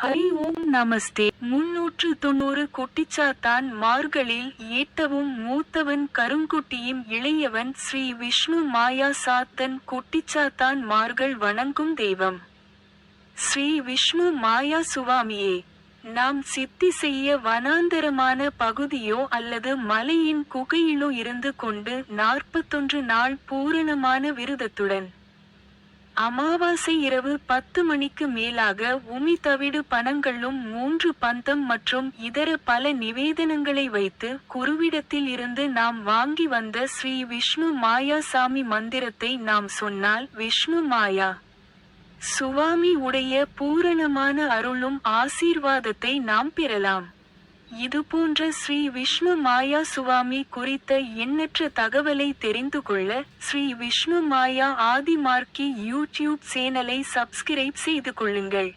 ஹரி ஓம் நமஸ்தே. முன்னூற்று தொண்ணூறு குட்டிச்சாத்தான் மார்களில் ஏட்டவும் மூத்தவன் கருங்குட்டியும் இளையவன் ஸ்ரீ விஷ்ணு மாயா சாத்தன் குட்டிச்சாத்தான் மார்கள் வணங்கும் தெய்வம். ஸ்ரீ விஷ்ணு மாயா சுவாமியே நாம் சித்தி செய்ய வனாந்தரமான பகுதியோ அல்லது மலையின் குகையிலோ இருந்து கொண்டு நாற்பத்தொன்று நாள் பூரணமான விருதத்துடன் அமாவாசை இரவு பத்து மணிக்கு மேலாக உமி தவிடு பணங்களும் மூன்று பந்தம் மற்றும் இதர பல நிவேதனங்களை வைத்து குருவிடத்தில் இருந்து நாம் வாங்கி வந்த ஸ்ரீ விஷ்ணு மாயா சாமி மந்திரத்தை நாம் சொன்னால் விஷ்ணு மாயா சுவாமி உடைய பூரணமான அருளும் ஆசீர்வாதத்தை நாம் பெறலாம். இதுபோன்ற ஸ்ரீ விஷ்ணு மாயா சுவாமி குறித்த எண்ணற்ற தகவலை தெரிந்து கொள்ள ஸ்ரீ விஷ்ணு மாயா ஆதிமார்க்கி யூடியூப் சேனலை சப்ஸ்கிரைப் செய்து கொள்ளுங்கள்.